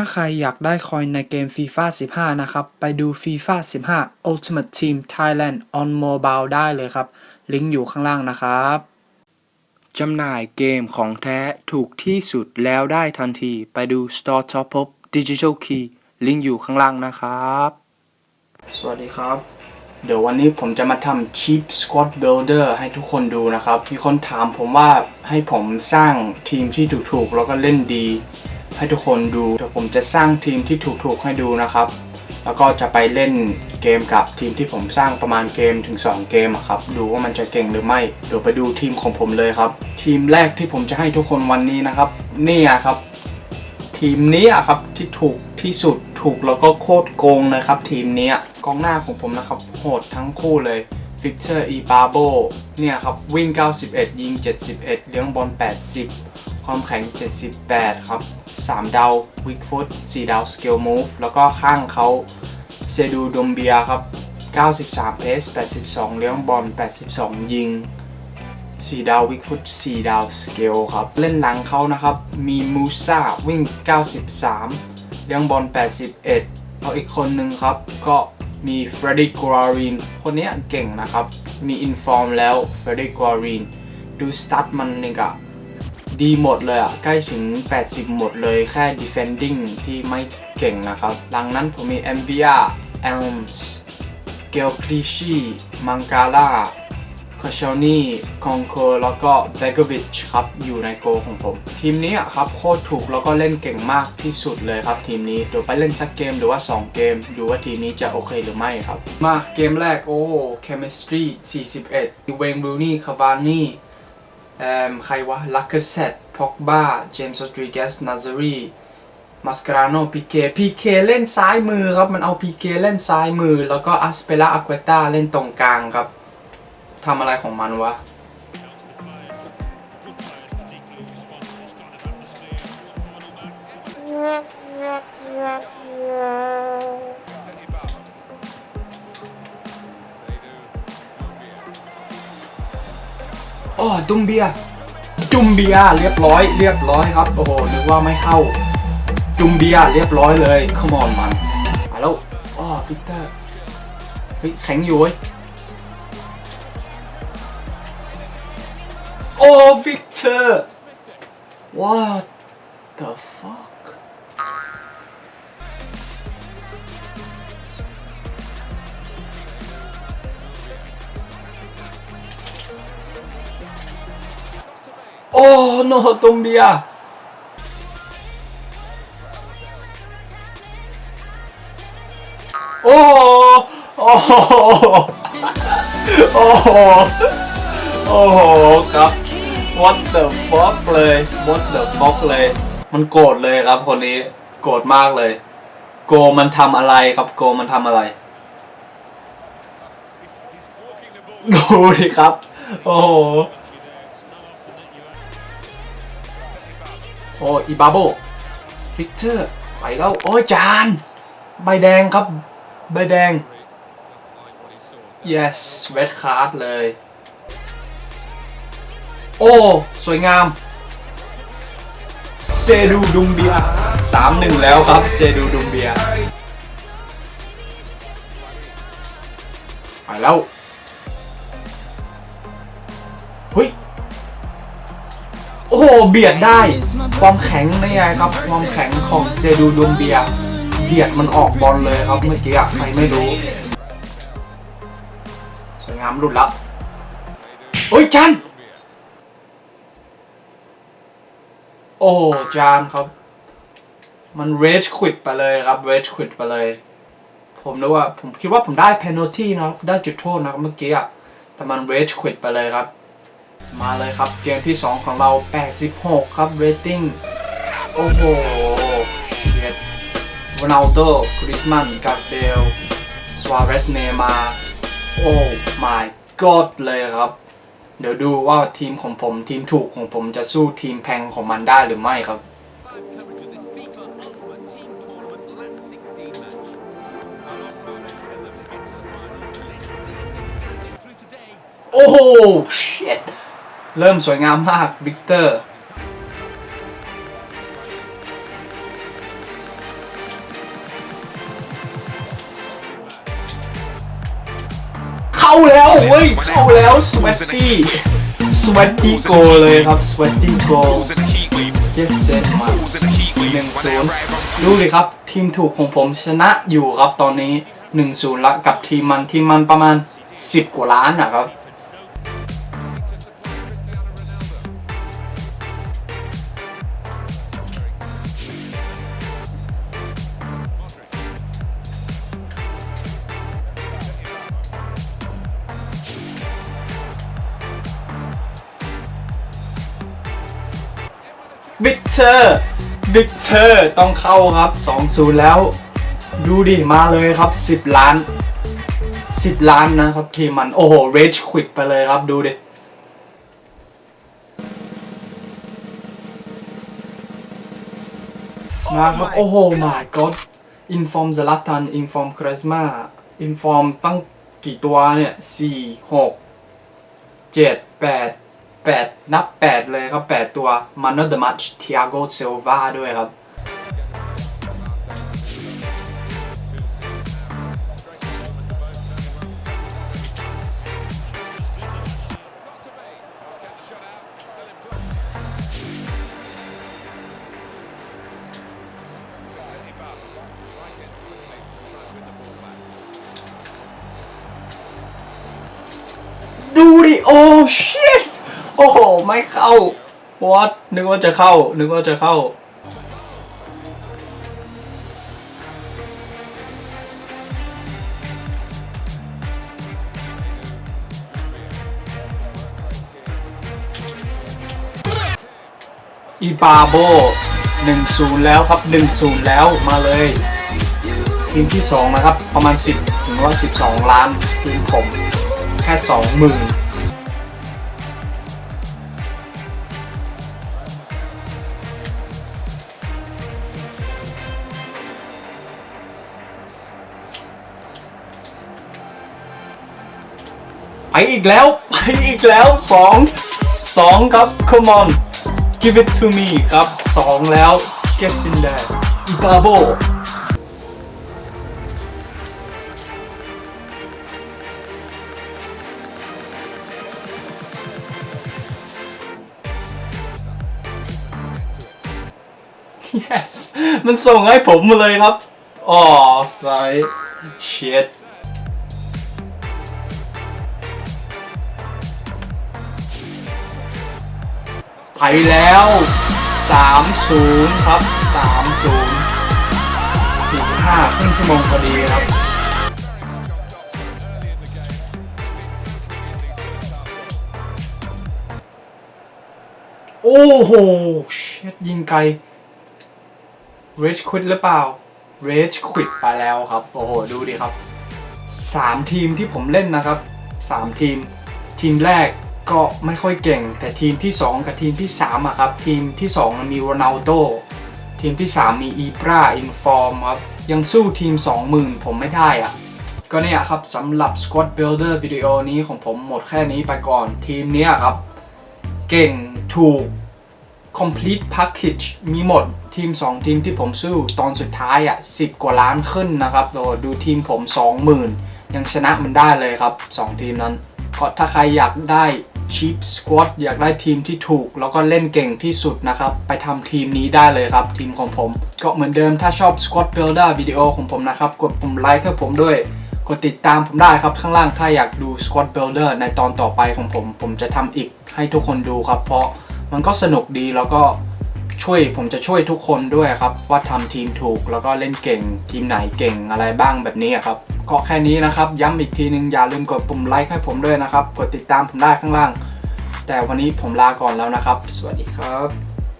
ถ้าใครอยากได้คอยในเกม FIFA 15 นะครับ ไปดู FIFA 15 Ultimate Team Thailand on Mobile ได้เลยครับ ลิงก์อยู่ข้างล่างนะครับจำหน่ายเกมของแท้ถูกที่สุดแล้วได้ทันที ไปดู Store Top Up Digital Key ลิงก์อยู่ข้างล่างนะครับ สวัสดีครับ เดี๋ยววันนี้ผมจะมาทำ Cheap Squad Builder ให้ทุกคนดูนะครับ มีคนถามผมว่าให้ผมสร้างทีมที่ถูกๆ แล้วก็เล่นดี ให้ทุกคนดู เดี๋ยวผมจะสร้างทีมที่ถูกๆให้ดูนะครับ แล้วก็จะไปเล่นเกมกับทีมที่ผมสร้างประมาณเกมถึง 2 เกมครับ ดูว่ามันจะเก่งหรือไม่ เดี๋ยวไปดูทีมของผมเลยครับ ทีมแรกที่ผมจะให้ทุกคนวันนี้นะครับ นี่ครับ ทีมนี้ครับที่ถูกที่สุดถูกแล้วก็โคตรโกงนะครับทีมนี้กองหน้าของผมนะครับโหดทั้งคู่เลยฟิกเ c อร์อีบาโบเนี่ยครับวิ่ง 91 ยิง 71 เลี้ยงบอล80 ความแข็ง 78 ครับ 3 ดาววิกฟุต4ดาวสเกลมูฟแล้วก็ข้างเขาเซดูดมเบียครับ 93เพส82 เลี้ยงบอล 82 ยิง 4 ดาววิกฟุต4ดาวสเกลครับ เล่นหลังเขานะครับ มีมูซาวิ่ง 93 เลี้ยงบอล 81เอาอีกคนหนึ่งครับ ก็มีเฟรดดี้กรารีนคนเนี้ยเก่งนะครับ มีอินฟอร์มแล้วเฟรดดี้กรารีนดูสตัตมันนี่กะ ดีหมดเลยอะใกล้ถึง 80 หมดเลยแค่ defending ที่ไม่เก่งนะครับ หลังนั้นผมมี m อ i a Elms เกลคลีชีมังกาล่าคาเชลนี่คองโคแล้วก็เบเกวิชครับ อยู่ในโกของผม ทีมนี้ครับโคตรถูกแล้วก็เล่นเก่งมากที่สุดเลยครับทีมนี้ เดี๋ยวไปเล่นสักเกมหรือว่า 2 เกม ดูว่าทีมนี้จะโอเคหรือไม่ครับ มาเกมแรกโอ้ chemistry 41เวงรูนี่คาวานี่ ใครวะลักเกเซตพ็อกบ้าเจมส์โรดริเกสนาซารีมาสคาราโนพีเคพีเคเล่นซ้ายมือครับ มันเอาพีเคเล่นซ้ายมือ แล้วก็อัสเปล่าอ q ควต้าเล่นตรงกลางครับทำอะไรของมันวะโอ้ดุมเบียร์จุมเบียร์เรียบร้อย เรียบร้อยครับ โอ้โหนึกว่าไม่เข้า จุมเบียร์เรียบร้อยเลยขมอนมันมาแล้วอ๋อฟิกเตอร์เฮ้ยแข็งอยู่เว้ยโอ้ฟิกเตอร์ what the fuck โอ้โนตุมเบียโอ้โหโอ้โหโอ้โหโอ้โหครับ what the fuck เลย what the fuck เลย มันโกรธเลยครับคนนี้ โกรธมากเลย โกมันทำอะไรครับ โกมันทำอะไรดูดิครับ โอ้โห โอ้อีบาโบฟิกเตอร์ไปแล้วโอ้ยจาน ใบแดงครับ ใบแดง yes red card เลย โอ้ สวยงาม เซดูดุมเบียสามหนึ่งแล้วครับ เซดูดุมเบียไปแล้ว โอ้โห เบียดได้ ความแข็งนี่ไงครับ ความแข็งของเซดูดุมเบีย เบียดมันออกบอลเลยครับ เมื่อกี้อะใครไม่รู้ สวยงามหลุดแล้วโอ้ยจัน โอ้จานครับ มันเรจควิดไปเลยครับเรจควิดไปเลย ผมนึกว่า ผมคิดว่าผมได้เพน a l ตี้นะได้จุดโทษนะเมื่อกี้อะแต่มันเรจควิดไปเลยครับ มาเลยครับเกมที่ 2 ของเรา 86 ครับเรตติ้งโอ้โหเชียดโรนัลโดคริสมันกาเบลสวาเรสเนมาโอ้ my god เลยครับ เดี๋ยวดูว่าทีมของผมทีมถูกของผมจะสู้ทีมแพงของมันได้หรือไม่ครับโอ้โห shit เริ่มสวยงามมากวิกเตอร์เข้าแล้วเว้ยเข้าแล้วสวัตตี้สวัตตี้โกเลยครับสวัตตี้โกเจ็ดเซนมาหนึ่งศูนย์ดูสิครับ ทีมถูกของผมชนะอยู่ครับตอนนี้หนึ่งศูนย์ละกับทีมมันทีมมันประมาณสิบกว่าล้านนะครับ วิกเตอร์วิกเตอร์ต้องเข้าครับ2-0แล้ว ดูดิมาเลยครับ 10 ล้าน 10 ล้านนะครับทีมมันโอ้โหเรจควิดไปเลยครับดูดิมาครับโอ้โห my god อินฟอร์มซาลาตันอินฟอร์มคริสมาอินฟอร์มตั้งกี่ตัวเนี่ย4 6 7 8 8 นับ 8 เลยครับ 8 ตัว Man of the Match Thiago Silva ด้วยครับ โอ้โห ไม่เข้า what นึกว่าจะเข้า นึกว่าจะเข้า อีปาโบ1-0 แล้วครับ 1-0 แล้วมาเลย ทีมที่ 2 นะครับ ประมาณ 10 ถึงว่า12 ล้านทีมผม แค่ 20,000 อีกแล้ว ไปอีกแล้วสองสองครับ come on give it to me ครับสองแล้ว get in there อีบาโบ yes มันส่งให้ผมมาเลยครับ อ๋อไซ shit ไปแล้ว 3-0 ครับ 3-0 45ครึ่งชั่วโมงพอดีครับโอ้โหเช็ดยิงไกลเรจควิดหรือเปล่าเรจควิดไปแล้วครับ โอ้โห ดูดิครับ 3 ทีมที่ผมเล่นนะครับ 3 ทีม ทีมแรก ก็ไม่ค่อยเก่ง แต่ทีมที่ 2 กับทีมที่3อะครับ ทีมที่2มันมีโรนัลโดทีมที่ 3 มีอีปราอินฟอร์มครับ ยังสู้ทีม 20,000 ผมไม่ได้อะก็เนี่ยครับสำหรับ Squad Builder วิดีโอนี้ของผมหมดแค่นี้ไปก่อน ทีมเนี้ยครับ เก่งถูก complete package มีหมดทีม 2 ทีมที่ผมสู้ตอนสุดท้ายอะ10 กว่าล้านขึ้นนะครับโดดูทีมผม 20,000 ยังชนะมันได้เลยครับ 2 ทีมนั้นก็ถ้าใครอยากได้ ชีพสควอตอยากได้ทีมที่ถูก แล้วก็เล่นเก่งที่สุดนะครับ ไปทำทีมนี้ได้เลยครับ ทีมของผม ก็เหมือนเดิมถ้าชอบ squad builder วิดีโอของผมนะครับ กดปุ่มไลค์ให้ผมด้วย กดติดตามผมได้ครับ ข้างล่างถ้าอยากดู squad builder ในตอนต่อไปของผม ผมจะทำอีกให้ทุกคนดูครับ เพราะมันก็สนุกดีแล้วก็ ช่วยผมจะช่วยทุกคนด้วยครับ ว่าทำทีมถูกแล้วก็เล่นเก่ง ทีมไหนเก่งอะไรบ้างแบบนี้ครับก็แค่นี้นะครับ ย้ำอีกทีนึงอย่าลืมกดปุ่มไลค์ให้ผมด้วยนะครับ กดติดตามผมได้ข้างล่าง แต่วันนี้ผมลาก่อนแล้วนะครับ สวัสดีครับ